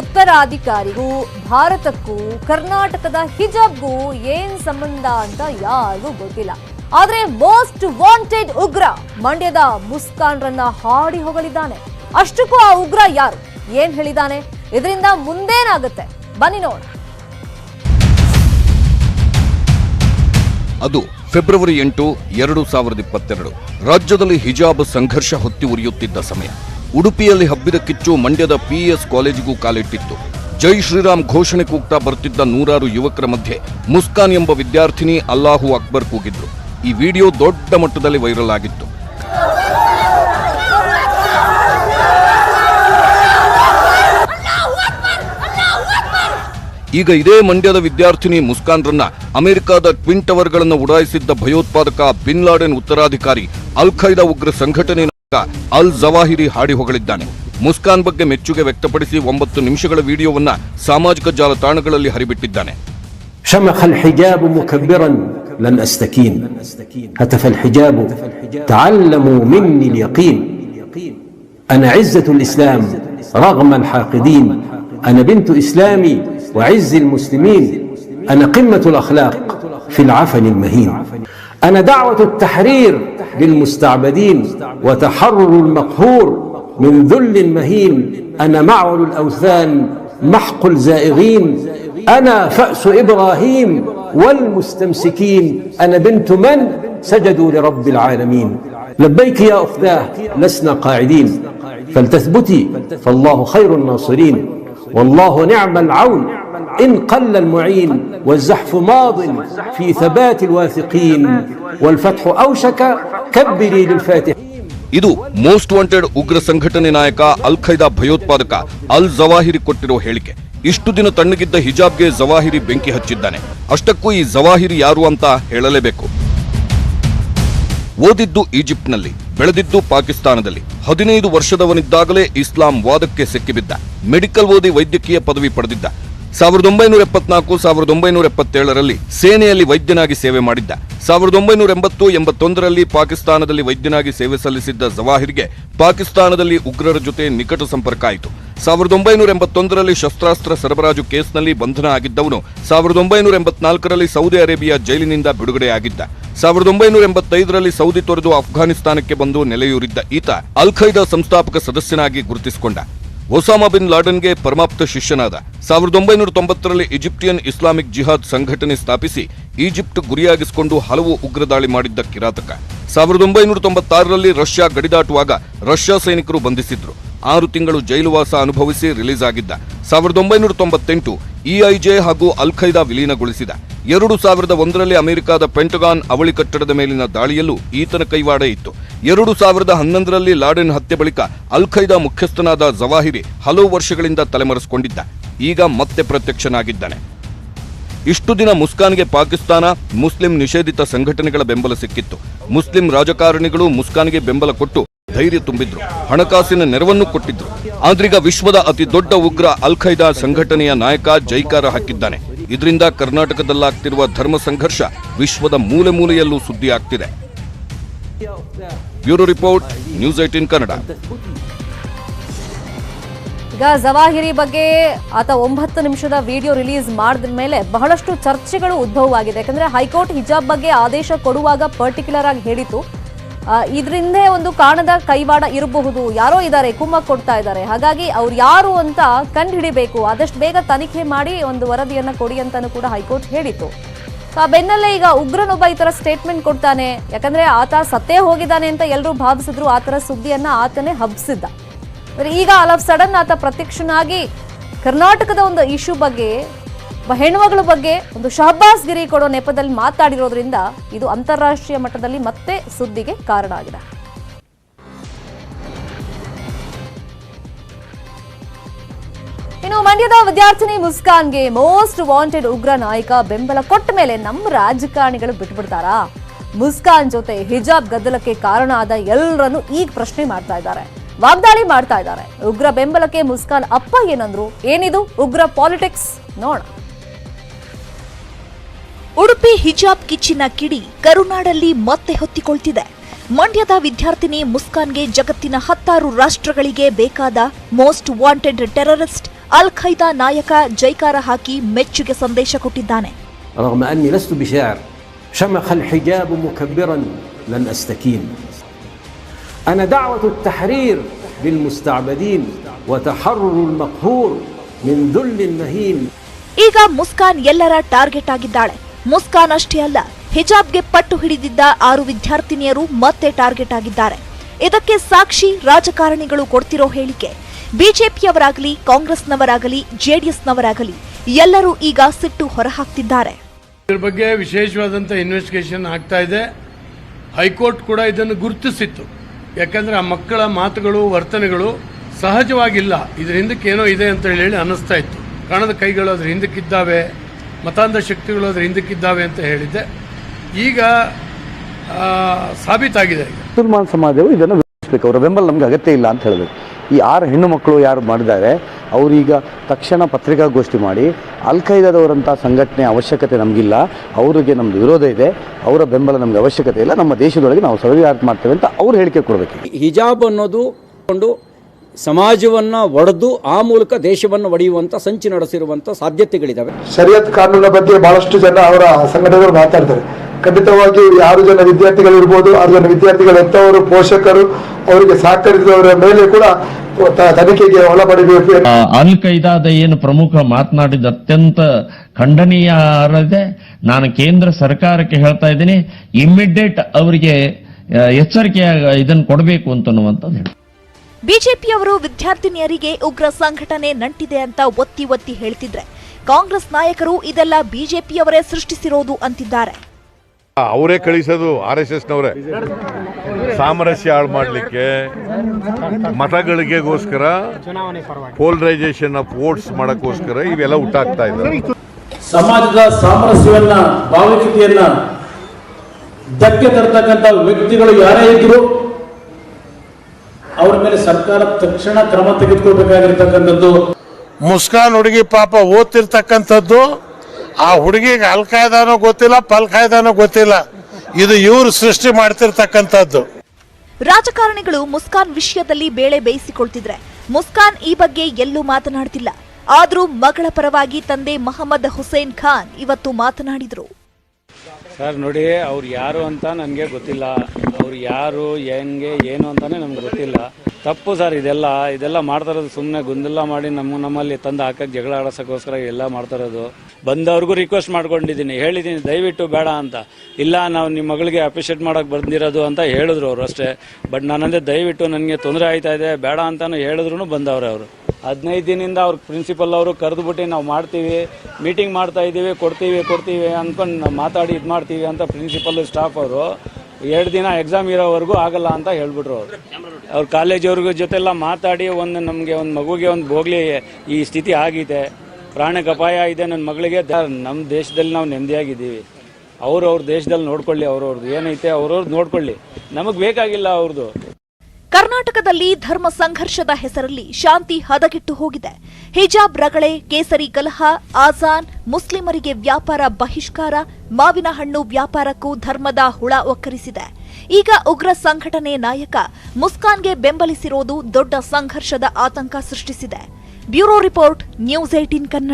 ಉತ್ತರಾಧಿಕಾರಿಗೂ, ಭಾರತಕ್ಕೂ, ಕರ್ನಾಟಕದ ಹಿಜಾಬ್ಗೂ ಏನ್ ಸಂಬಂಧ ಅಂತ ಯಾರಿಗೂ ಗೊತ್ತಿಲ್ಲ. ಆದ್ರೆ ಮೋಸ್ಟ್ ವಾಂಟೆಡ್ ಉಗ್ರ ಮಂಡ್ಯದ ಮುಸ್ಕಾನ್ರನ್ನ ಹಾಡಿ ಹೊಗಳಿದ್ದಾನೆ. ಅಷ್ಟಕ್ಕೂ ಆ ಉಗ್ರ ಯಾರು? ಏನ್ ಹೇಳಿದಾನೆ? ಇದರಿಂದ ಮುಂದೇನಾಗುತ್ತೆ? ಬನ್ನಿ ನೋಡ. ಅದು ಫೆಬ್ರವರಿ ಎಂಟು, ಎರಡು ಸಾವಿರದ ಇಪ್ಪತ್ತೆರಡು. ರಾಜ್ಯದಲ್ಲಿ ಹಿಜಾಬ್ ಸಂಘರ್ಷ ಹೊತ್ತಿ ಉರಿಯುತ್ತಿದ್ದ ಸಮಯ. ಉಡುಪಿಯಲ್ಲಿ ಹಬ್ಬಿದ ಕಿಚ್ಚು ಮಂಡ್ಯದ ಪಿಎಸ್ ಕಾಲೇಜಿಗೂ ಕಾಲಿಟ್ಟಿತ್ತು. ಜೈ ಶ್ರೀರಾಮ್ ಘೋಷಣೆ ಕೂಗ್ತಾ ಬರ್ತಿದ್ದ ನೂರಾರು ಯುವಕರ ಮಧ್ಯೆ ಮುಸ್ಕಾನ್ ಎಂಬ ವಿದ್ಯಾರ್ಥಿನಿ ಅಲ್ಲಾಹು ಅಕ್ಬರ್ ಕೂಗಿದ್ರು. ಈ ವಿಡಿಯೋ ದೊಡ್ಡ ಮಟ್ಟದಲ್ಲಿ ವೈರಲ್ ಆಗಿತ್ತು. ಈಗ ಇದೇ ಮಂಡ್ಯದ ವಿದ್ಯಾರ್ಥಿನಿ ಮುಸ್ಕಾನ್ರನ್ನ ಅಮೆರಿಕದ ಟ್ವಿನ್ ಟವರ್ಗಳನ್ನು ಉಡಾಯಿಸಿದ್ದ ಭಯೋತ್ಪಾದಕ ಬಿನ್ ಲಾಡೆನ್ ಉತ್ತರಾಧಿಕಾರಿ ಅಲ್ ಖೈದಾ ಉಗ್ರ ಸಂಘಟನೆ ಅಲ್ ಜವಾಹಿರಿ ಹಾಡಿ ಹೊಗಳಿದ್ದಾನೆ ಮುಸ್ಕಾನ್ ಬಗ್ಗೆ ಮೆಚ್ಚುಗೆ ವ್ಯಕ್ತಪಡಿಸಿ ಒಂಬತ್ತು ನಿಮಿಷಗಳ ವಿಡಿಯೋವನ್ನ ಸಾಮಾಜಿಕ ಜಾಲತಾಣಗಳಲ್ಲಿ ಹರಿಬಿಟ್ಟಿದ್ದಾನೆ شمخ الحجاب مكبرا لن استكين هتف الحجاب تعلموا مني اليقين انا عزه الاسلام رغم الحاقدين انا بنت اسلامي وعز المسلمين انا قمه الاخلاق في العفن المهين أنا دعوة التحرير للمستعبدين وتحرر المقهور من ذل مهين. أنا معول الأوثان محق الزائغين. أنا فأس إبراهيم والمستمسكين. أنا بنت من سجدوا لرب العالمين. لبيك يا أختاه لسنا قاعدين. فلتثبتي فالله خير الناصرين. والله نعم العون. إن قل المعين والزحف ماض في ثبات الواثقين والفتح أوشك كبري للفاتحين ಇದು ಮೋಸ್ಟ್ ವಾಂಟೆಡ್ ಉಗ್ರ ಸಂಘಟನೆ ನಾಯಕ ಅಲ್ ಖೈದಾ ಭಯೋತ್ಪಾದಕ ಅಲ್ ಜವಾಹಿರಿ ಕೊಟ್ಟಿರೋ ಹೇಳಿಕೆ ಇಷ್ಟು ದಿನ ತಣ್ಣಗಿದ್ದ ಹಿಜಾಬ್ಗೆ ಜವಾಹಿರಿ ಬೆಂಕಿ ಹಚ್ಚಿದ್ದಾನೆ ಅಷ್ಟಕ್ಕೂ ಈ ಜವಾಹಿರಿ ಯಾರು ಅಂತ ಹೇಳಲೇಬೇಕು ಓದಿದ್ದು ಈಜಿಪ್ಟ್ನಲ್ಲಿ ಬೆಳೆದಿದ್ದು ಪಾಕಿಸ್ತಾನದಲ್ಲಿ ಹದಿನೈದು ವರ್ಷದವನಿದ್ದಾಗಲೇ ಇಸ್ಲಾಂ ವಾದಕ್ಕೆ ಸಿಕ್ಕಿಬಿದ್ದ ಮೆಡಿಕಲ್ ಓದಿ ವೈದ್ಯಕೀಯ ಪದವಿ ಪಡೆದಿದ್ದ ಸಾವಿರದ ಒಂಬೈನೂರ ಎಪ್ಪತ್ನಾಲ್ಕು, ಸಾವಿರದ ಒಂಬೈನೂರ ಎಪ್ಪತ್ತೇಳರಲ್ಲಿ ಸೇನೆಯಲ್ಲಿ ವೈದ್ಯನಾಗಿ ಸೇವೆ ಮಾಡಿದ್ದ. ಸಾವಿರದ ಒಂಬೈನೂರ ಎಂಬತ್ತು ಎಂಬತ್ತೊಂದರಲ್ಲಿ ಪಾಕಿಸ್ತಾನದಲ್ಲಿ ವೈದ್ಯನಾಗಿ ಸೇವೆ ಸಲ್ಲಿಸಿದ್ದ ಜವಾಹಿರ್ಗೆ ಪಾಕಿಸ್ತಾನದಲ್ಲಿ ಉಗ್ರರ ಜೊತೆ ನಿಕಟ ಸಂಪರ್ಕ ಆಯಿತು. ಸಾವಿರದ ಒಂಬೈನೂರ ಎಂಬತ್ತೊಂದರಲ್ಲಿ ಶಸ್ತ್ರಾಸ್ತ್ರ ಸರಬರಾಜು ಕೇಸ್ನಲ್ಲಿ ಬಂಧನ ಆಗಿದ್ದವನು ಸಾವಿರದ ಒಂಬೈನೂರ ಎಂಬತ್ನಾಲ್ಕರಲ್ಲಿ ಸೌದಿ ಅರೇಬಿಯಾ ಜೈಲಿನಿಂದ ಬಿಡುಗಡೆಯಾಗಿದ್ದ. ಸಾವಿರದ ಒಂಬೈನೂರ ಎಂಬತ್ತೈದರಲ್ಲಿ ಸೌದಿ ತೊರೆದು ಅಫ್ಘಾನಿಸ್ತಾನಕ್ಕೆ ಬಂದು ನೆಲೆಯೂರಿದ್ದ ಈತ ಅಲ್ ಖೈದಾ ಸಂಸ್ಥಾಪಕ ಸದಸ್ಯನಾಗಿ ಗುರುತಿಸಿಕೊಂಡ. ಒಸಾಮಾ ಬಿನ್ ಲಾಡನ್ಗೆ ಪರಮಾಪ್ತ ಶಿಷ್ಯನಾದ ಸಾವಿರದ ಒಂಬೈನೂರ ತೊಂಬತ್ತರಲ್ಲಿ ಈಜಿಪ್ಟಿಯನ್ ಇಸ್ಲಾಮಿಕ್ ಜಿಹಾದ್ ಸಂಘಟನೆ ಸ್ಥಾಪಿಸಿ ಈಜಿಪ್ಟ್ ಗುರಿಯಾಗಿಸಿಕೊಂಡು ಹಲವು ಉಗ್ರದಾಳಿ ಮಾಡಿದ್ದ ಕಿರಾತಕ. ಸಾವಿರದ ಒಂಬೈನೂರ ತೊಂಬತ್ತಾರರಲ್ಲಿ ರಷ್ಯಾ ಗಡಿದಾಟುವಾಗ ರಷ್ಯಾ ಸೈನಿಕರು ಬಂಧಿಸಿದ್ರು. ಆರು ತಿಂಗಳು ಜೈಲುವಾಸ ಅನುಭವಿಸಿ ರಿಲೀಸ್ ಆಗಿದ್ದ. ಸಾವಿರದ ಒಂಬೈನೂರ ತೊಂಬತ್ತೆಂಟು ಇಐಜೆ ಹಾಗೂ ಅಲ್ ಖೈದಾ ವಿಲೀನಗೊಳಿಸಿದ. ಎರಡು ಸಾವಿರದ ಒಂದರಲ್ಲಿ ಅಮೆರಿಕದ ಪೆಂಟಗಾನ್ ಅವಳಿ ಕಟ್ಟಡದ ಮೇಲಿನ ದಾಳಿಯಲ್ಲೂ ಈತನ ಕೈವಾಡ ಇತ್ತು. ಎರಡು ಸಾವಿರದ ಹನ್ನೊಂದರಲ್ಲಿ ಲಾಡೆನ್ ಹತ್ಯೆ ಬಳಿಕ ಅಲ್ ಖೈದಾ ಮುಖ್ಯಸ್ಥನಾದ ಜವಾಹಿರಿ ಹಲವು ವರ್ಷಗಳಿಂದ ತಲೆಮರೆಸಿಕೊಂಡಿದ್ದ. ಈಗ ಮತ್ತೆ ಪ್ರತ್ಯಕ್ಷನಾಗಿದ್ದಾನೆ. ಇಷ್ಟು ದಿನ ಮುಸ್ಕಾನ್ಗೆ ಪಾಕಿಸ್ತಾನ ಮುಸ್ಲಿಂ ನಿಷೇಧಿತ ಸಂಘಟನೆಗಳ ಬೆಂಬಲ ಸಿಕ್ಕಿತ್ತು. ಮುಸ್ಲಿಂ ರಾಜಕಾರಣಿಗಳು ಮುಸ್ಕಾನ್ಗೆ ಬೆಂಬಲ ಕೊಟ್ಟು ಧೈರ್ಯ ತುಂಬಿದ್ರು. ಹಣಕಾಸಿನ ನೆರವನ್ನು ಕೊಟ್ಟಿದ್ರು. ಆದ್ರೀಗ ವಿಶ್ವದ ಅತಿ ದೊಡ್ಡ ಉಗ್ರ ಅಲ್ ಖೈದಾ ಸಂಘಟನೆಯ ನಾಯಕ ಜೈಕಾರ ಹಾಕಿದ್ದಾನೆ. ಇದರಿಂದ ಕರ್ನಾಟಕದಲ್ಲಾಗ್ತಿರುವ ಧರ್ಮ ಸಂಘರ್ಷ ವಿಶ್ವದ ಮೂಲೆ ಮೂಲೆಯಲ್ಲೂ ಸುದ್ದಿ ಆಗ್ತಿದೆ bureau report, news eighteen Kannada. ಈಗ ಜವಾಹಿರಿ ಬಗ್ಗೆ ಆತ ಒಂಬತ್ತು ನಿಮಿಷದ ವಿಡಿಯೋ ರಿಲೀಸ್ ಮಾಡಿದ ಮೇಲೆ ಬಹಳಷ್ಟು ಚರ್ಚೆಗಳು ಉದ್ಭವವಾಗಿದೆ. ಯಾಕಂದ್ರೆ ಹೈಕೋರ್ಟ್ ಹಿಜಾಬ್ ಬಗ್ಗೆ ಆದೇಶ ಕೊಡುವಾಗ ಪರ್ಟಿಕ್ಯುಲರ್ ಆಗಿ ಹೇಳಿತು. ಇದರಿಂದ ಒಂದು ಕಾಣದ ಕೈವಾಡ ಇರಬಹುದು. ಯಾರೋ ಇದ್ದಾರೆ ಕುಮ್ಮಕ್ ಕೊಡ್ತಾ ಇದ್ದಾರೆ. ಹಾಗಾಗಿ ಅವ್ರು ಯಾರು ಅಂತ ಕಂಡು ಹಿಡಿಬೇಕು. ಆದಷ್ಟು ಬೇಗ ತನಿಖೆ ಮಾಡಿ ಒಂದು ವರದಿಯನ್ನು ಕೊಡಿ ಅಂತಾನು ಕೂಡ ಹೈಕೋರ್ಟ್ ಹೇಳಿತ್ತು. ಆ ಬೆನ್ನಲ್ಲೇ ಈಗ ಉಗ್ರನೊಬ್ಬ ಈ ತರ ಸ್ಟೇಟ್ಮೆಂಟ್ ಕೊಡ್ತಾನೆ. ಯಾಕಂದ್ರೆ ಆತ ಸತ್ತೇ ಹೋಗಿದ್ದಾನೆ ಅಂತ ಎಲ್ಲರೂ ಭಾವಿಸಿದ್ರು. ಆ ತರ ಸುದ್ದಿಯನ್ನ ಆತನೇ ಹಬ್ಸಿದ್ದ. ಆದ್ರೆ ಈಗ ಆಲ್ ಆಫ್ ಸಡನ್ ಆತ ಪ್ರತ್ಯಕ್ಷನಾಗಿ ಕರ್ನಾಟಕದ ಒಂದು ಇಶ್ಯೂ ಬಗ್ಗೆ, ಹೆಣ್ಮಗಳ ಬಗ್ಗೆ ಒಂದು ಶಹಬಾಸ್ ಗಿರಿ ಕೊಡೋ ನೆಪದಲ್ಲಿ ಮಾತಾಡಿರೋದ್ರಿಂದ ಇದು ಅಂತಾರಾಷ್ಟ್ರೀಯ ಮಟ್ಟದಲ್ಲಿ ಮತ್ತೆ ಸುದ್ದಿಗೆ ಕಾರಣ ಆಗಿದೆ. ಇನ್ನು ಮಂಡ್ಯದ ವಿದ್ಯಾರ್ಥಿನಿ ಮುಸ್ಕಾನ್ಗೆ ಮೋಸ್ಟ್ ವಾಂಟೆಡ್ ಉಗ್ರ ನಾಯಕ ಬೆಂಬಲ ಕೊಟ್ಟ ಮೇಲೆ ನಮ್ಮ ರಾಜಕಾರಣಿಗಳು ಬಿಟ್ಬಿಡ್ತಾರಾ? ಮುಸ್ಕಾನ್ ಜೊತೆ ಹಿಜಾಬ್ ಗದ್ದಲಕ್ಕೆ ಕಾರಣ ಆದ ಎಲ್ಲರನ್ನು ಈಗ ಪ್ರಶ್ನೆ ಮಾಡ್ತಾ ಇದ್ದಾರೆ. ವಾಗ್ದಾಳಿ ಮಾಡ್ತಾ ಇದ್ದಾರೆ. ಉಗ್ರ ಬೆಂಬಲಕ್ಕೆ ಮುಸ್ಕಾನ್ ಅಪ್ಪ ಏನಂದ್ರು? ಏನಿದು? ಉಗ್ರ ಪಾಲಿಟಿಕ್ಸ್ ನೋಡ ಉಡುಪಿ ಹಿಜಾಬ್ ಕಿಚ್ಚಿನ ಕಿಡಿ ಕರುನಾಡಲ್ಲಿ ಮತ್ತೆ ಹೊತ್ತಿಕೊಳ್ತಿದೆ. ಮಂಡ್ಯದ ವಿದ್ಯಾರ್ಥಿನಿ ಮುಸ್ಕಾನ್ಗೆ ಜಗತ್ತಿನ ಹತ್ತಾರು ರಾಷ್ಟ್ರಗಳಿಗೆ ಬೇಕಾದ ಮೋಸ್ಟ್ ವಾಂಟೆಡ್ ಟೆರರಿಸ್ಟ್ ಅಲ್ ಖೈದಾ ನಾಯಕ ಜೈಕಾರ ಹಾಕಿ ಮೆಚ್ಚುಗೆ ಸಂದೇಶ ಕೊಟ್ಟಿದ್ದಾನೆ. ಈಗ ಮುಸ್ಕಾನ್ ಎಲ್ಲರ ಟಾರ್ಗೆಟ್ ಆಗಿದ್ದಾಳೆ. ಮುಸ್ಕಾನ್ ಅಷ್ಟೇ ಅಲ್ಲ ಹಿಜಾಬ್ಗೆ ಪಟ್ಟು ಹಿಡಿದಿದ್ದ ಆರು ವಿದ್ಯಾರ್ಥಿನಿಯರು ಮತ್ತೆ ಟಾರ್ಗೆಟ್ ಆಗಿದ್ದಾರೆ. ಇದಕ್ಕೆ ಸಾಕ್ಷಿ ರಾಜಕಾರಣಿಗಳು ಕೊಡ್ತಿರೋ ಹೇಳಿಕೆ. ಬಿಜೆಪಿಯವರಾಗಲಿ, ಕಾಂಗ್ರೆಸ್ನವರಾಗಲಿ, ಜೆಡಿಎಸ್ನವರಾಗಲಿ, ಎಲ್ಲರೂ ಈಗ ಸಿಟ್ಟು ಹೊರಹಾಕ್ತಿದ್ದಾರೆ. ಇದ್ರ ಬಗ್ಗೆ ವಿಶೇಷವಾದಂಥ ಇನ್ವೆಸ್ಟಿಗೇಷನ್ ಆಗ್ತಾ ಇದೆ. ಹೈಕೋರ್ಟ್ ಕೂಡ ಇದನ್ನು ಗುರುತಿಸಿತ್ತು. ಯಾಕಂದ್ರೆ ಆ ಮಕ್ಕಳ ಮಾತುಗಳು, ವರ್ತನೆಗಳು ಸಹಜವಾಗಿಲ್ಲ. ಇದ್ರ ಹಿಂದಕ್ಕೆ ಏನೋ ಇದೆ ಅಂತ ಹೇಳಿ ಅನ್ನಿಸ್ತಾ ಇತ್ತು. ಕಣದ ಕೈಗಳು ಅದ್ರ ಹಿಂದಕ್ಕಿದ್ದಾವೆ ಮತಾಂಧ ಶಕ್ತಿಗಳು ಅದ್ರ ಹಿಂದಕ್ಕಿದ್ದಾವೆ ಅಂತ ಹೇಳಿದ್ದೆ. ಈಗ ಸಾಬೀತಾಗಿದೆ. ಮುಸಲ್ಮಾನ್ ಸಮಾಜವು ಇದನ್ನು ವಿರೋಧಿಸಬೇಕು. ಅವರ ಬೆಂಬಲ ನಮಗೆ ಅಗತ್ಯ ಇಲ್ಲ ಅಂತ ಹೇಳಬೇಕು ಈ ಆರು ಹೆಣ್ಣು ಮಕ್ಕಳು ಯಾರು ಮಾಡಿದ್ದಾರೆ ಅವರೀಗ ತಕ್ಷಣ ಪತ್ರಿಕಾಗೋಷ್ಠಿ ಮಾಡಿ ಅಲ್ ಖೈದಾದವರಂಥ ಸಂಘಟನೆ ಅವಶ್ಯಕತೆ ನಮಗಿಲ್ಲ ಅವರಿಗೆ ನಮ್ಮದು ವಿರೋಧ ಇದೆ ಅವರ ಬೆಂಬಲ ನಮಗೆ ಅವಶ್ಯಕತೆ ಇಲ್ಲ ನಮ್ಮ ದೇಶದೊಳಗೆ ನಾವು ಸರಿಯಾಗಿ ಮಾಡ್ತೇವೆ ಅಂತ ಅವರು ಹೇಳಿಕೆ ಕೊಡಬೇಕು. ಹಿಜಾಬ್ ಅನ್ನೋದು ಕೊಂಡು ಸಮಾಜವನ್ನು ಒಡೆದು ಆ ಮೂಲಕ ದೇಶವನ್ನು ಒಡೆಯುವಂಥ ಸಂಚು ನಡೆಸಿರುವಂಥ ಸಾಧ್ಯತೆಗಳಿದ್ದಾವೆ ಶರಿಯತ್ ಕಾನೂನಿನ ಬಗ್ಗೆ ಬಹಳಷ್ಟು ಜನ ಅವರ ಸಂಘಟನೆಗಳು ಮಾತಾಡ್ತಾರೆ. ಖಂಡಿತವಾಗಿ ಆರು ಜನ ವಿದ್ಯಾರ್ಥಿಗಳು ಇರ್ಬೋದು ಆರು ಜನ ವಿದ್ಯಾರ್ಥಿಗಳು ಎಂಥವರು ಪೋಷಕರು ಅವರಿಗೆ ಸಹಕರಿಸಿದವರ ಮೇಲೆ ಕೂಡ ತ- ತನಿಖೆಗೆ ಒಳಪಡಬೇಕು ಆ, ಅಲ್ ಕೈದಾದ ಏನು ಪ್ರಮುಖ ಮಾತನಾಡಿದ ಅತ್ಯಂತ ಖಂಡನೀಯ ಅಲ್ಲದೆ ನಾನು ಕೇಂದ್ರ ಸರ್ಕಾರಕ್ಕೆ ಹೇಳ್ತಾ ಇದ್ದೀನಿ ಇಮ್ಮಿಡಿಯೇಟ್ ಅವರಿಗೆ ಎಚ್ಚರಿಕೆಯ ಇದನ್ನು ಕೊಡಬೇಕು ಅಂತನ್ನುವಂಥದ್ದು ಹೇಳಿ. ಬಿಜೆಪಿಯವರು ವಿದ್ಯಾರ್ಥಿನಿಯರಿಗೆ ಉಗ್ರ ಸಂಘಟನೆ ನಂಟಿದೆ ಅಂತ ಒತ್ತಿ ಒತ್ತಿ ಹೇಳ್ತಿದ್ರೆ ಕಾಂಗ್ರೆಸ್ ನಾಯಕರು ಇದೆಲ್ಲ ಬಿಜೆಪಿಯವರೇ ಸೃಷ್ಟಿಸಿರೋದು ಅಂತಿದ್ದಾರೆ. ಅವರೇ ಕಳಿಸೋದು ಆರ್ ಎಸ್ ಎಸ್ನವರೇ. ಸಾಮರಸ್ಯ ಹಾಳು ಮಾಡಲಿಕ್ಕೆ ಮತಗಳಿಗೆಗೋಸ್ಕರ ಪೋಲರೈಸೇಷನ್ ಆಫ್ ವೋಟ್ಸ್ ಮಾಡೋಕ್ಕೋಸ್ಕರ ಇವೆಲ್ಲ ಹುಟ್ಟಾಗ್ತಾ ಇದೆ ಸಮಾಜದ ಸಾಮರಸ್ಯವನ್ನ ಭಾವೈಕ್ಯತೆಯನ್ನ ಧಕ್ಕೆ ತರ್ತಕ್ಕಂಥ ವ್ಯಕ್ತಿಗಳು ಯಾರೇ ಇದ್ರು ಅವರ ಮೇಲೆ ಸರ್ಕಾರ ತಕ್ಷಣ ಕ್ರಮ ತೆಗೆದುಕೊಳ್ಬೇಕಾಗಿರ್ತಕ್ಕಂಥದ್ದು. ಮುಸ್ಕಾನ್ ಹುಡುಗಿ ಪಾಪ ಓದ್ತಿರ್ತಕ್ಕಂಥದ್ದು ಆ ಹುಡುಗಿಗೆ ಅಲ್ಕಾಯ್ದಾನೋ ಗೊತ್ತಿಲ್ಲ ಪಲ್ಕಾಯ್ದಾನೋ ಗೊತ್ತಿಲ್ಲ. ಇದು ಇವರು ಸೃಷ್ಟಿ ಮಾಡ್ತಿರ್ತಕ್ಕಂಥದ್ದು. ರಾಜಕಾರಣಿಗಳು ಮುಸ್ಕಾನ್ ವಿಷಯದಲ್ಲಿ ಬೇಳೆ ಬೇಯಿಸಿಕೊಳ್ತಿದ್ರೆ, ಮುಸ್ಕಾನ್ ಈ ಬಗ್ಗೆ ಎಲ್ಲೂ ಮಾತನಾಡ್ತಿಲ್ಲ. ಆದರೂ ಮಗಳ ಪರವಾಗಿ ತಂದೆ ಮಹಮ್ಮದ್ ಹುಸೇನ್ ಖಾನ್ ಇವತ್ತು ಮಾತನಾಡಿದ್ರು. ಸರ್, ನೋಡಿ, ಅವ್ರು ಯಾರು ಅಂತ ನನಗೆ ಗೊತ್ತಿಲ್ಲ. ಅವ್ರು ಯಾರು, ಹೆಂಗೆ, ಏನು ಅಂತಾನೆ ನಮ್ಗೆ ಗೊತ್ತಿಲ್ಲ. ತಪ್ಪು ಸರ್, ಇದೆಲ್ಲ ಇದೆಲ್ಲ ಮಾಡ್ತಾ ಇರೋದು ಸುಮ್ಮನೆ ಗೊಂದಲ ಮಾಡಿ ನಮ್ಮ, ನಮ್ಮಲ್ಲಿ ತಂದು ಹಾಕಕ್ಕೆ ಜಗಳ ಆಡಿಸೋಕ್ಕೋಸ್ಕರ ಎಲ್ಲ ಮಾಡ್ತಾ ಇರೋದು. ಬಂದವ್ರಿಗೂ ರಿಕ್ವೆಸ್ಟ್ ಮಾಡ್ಕೊಂಡಿದ್ದೀನಿ. ಹೇಳಿದ್ದೀನಿ, ದಯವಿಟ್ಟು ಬೇಡ ಅಂತ. ಇಲ್ಲ, ನಾವು ನಿಮ್ಮ ಮಗಳಿಗೆ ಅಪ್ರಿಷಿಯೇಟ್ ಮಾಡೋಕೆ ಬಂದಿರೋದು ಅಂತ ಹೇಳಿದ್ರು ಅವರು ಅಷ್ಟೇ. ಬಟ್ ನಾನಂದೇ ದಯವಿಟ್ಟು ನನಗೆ ತೊಂದರೆ ಆಯ್ತಾ ಇದೆ, ಬೇಡ ಅಂತಲೂ ಹೇಳಿದ್ರು ಬಂದವ್ರೆ ಅವರು. ಹದಿನೈದು ದಿನದಿಂದ ಅವ್ರ ಪ್ರಿನ್ಸಿಪಲ್ ಅವರು ಕರೆದುಬಿಟ್ಟು ನಾವು ಮಾಡ್ತೀವಿ ಮೀಟಿಂಗ್ ಮಾಡ್ತಾ ಇದ್ದೀವಿ, ಕೊಡ್ತೀವಿ ಕೊಡ್ತೀವಿ ಅಂದ್ಕೊಂಡು ಮಾತಾಡಿ ಇದು ಮಾಡ್ತೀವಿ ಅಂತ ಪ್ರಿನ್ಸಿಪಲ್ ಸ್ಟಾಫ್ ಅವರು ಎರಡು ದಿನ ಎಕ್ಸಾಮ್ ಇರೋವರೆಗೂ ಆಗಲ್ಲ ಅಂತ ಹೇಳ್ಬಿಟ್ರು ಅವರು. ಅವ್ರ ಕಾಲೇಜವ್ರಿಗೂ ಜೊತೆಲ್ಲ ಮಾತಾಡಿ ಒಂದು ನಮಗೆ ಒಂದು ಮಗುಗೆ ಒಂದು ಹೋಗ್ಲಿ ಈ ಸ್ಥಿತಿ ಆಗಿದೆ, ಪ್ರಾಣಕ್ಕೆ ಅಪಾಯ ಇದೆ ನನ್ನ ಮಗಳಿಗೆ ನಮ್ಮ ದೇಶದಲ್ಲಿ ನಾವು ನೆಮ್ಮದಿಯಾಗಿದ್ದೀವಿ. ಅವರು ಅವ್ರ ದೇಶದಲ್ಲಿ ನೋಡ್ಕೊಳ್ಳಿ ಅವ್ರವ್ರದ್ದು ಏನೈತೆ ಅವ್ರವ್ರದ್ದು ನೋಡ್ಕೊಳ್ಳಿ. ನಮಗೆ ಬೇಕಾಗಿಲ್ಲ ಅವ್ರದ್ದು ಕರ್ನಾಟಕದಲ್ಲಿ ಧರ್ಮ ಸಂಘರ್ಷದ ಹೆಸರಲ್ಲಿ ಶಾಂತಿ ಹದಗೆಟ್ಟು ಹೋಗಿದೆ. ಹಿಜಾಬ್ ರಗಳೆ, ಕೇಸರಿ ಕಲಹ, ಆಜಾನ್, ಮುಸ್ಲಿಮರಿಗೆ ವ್ಯಾಪಾರ ಬಹಿಷ್ಕಾರ ಮಾವಿನ ಹಣ್ಣು ವ್ಯಾಪಾರಕ್ಕೂ ಧರ್ಮದ ಹುಳ ಒಕ್ಕರಿಸಿದೆ. ಈಗ ಉಗ್ರ ಸಂಘಟನೆ ನಾಯಕ ಮುಸ್ಕಾನ್ಗೆ ಬೆಂಬಲಿಸಿರೋದು ದೊಡ್ಡ ಸಂಘರ್ಷದ ಆತಂಕ ಸೃಷ್ಟಿಸಿದೆ. Bureau report, news eighteen Kannada.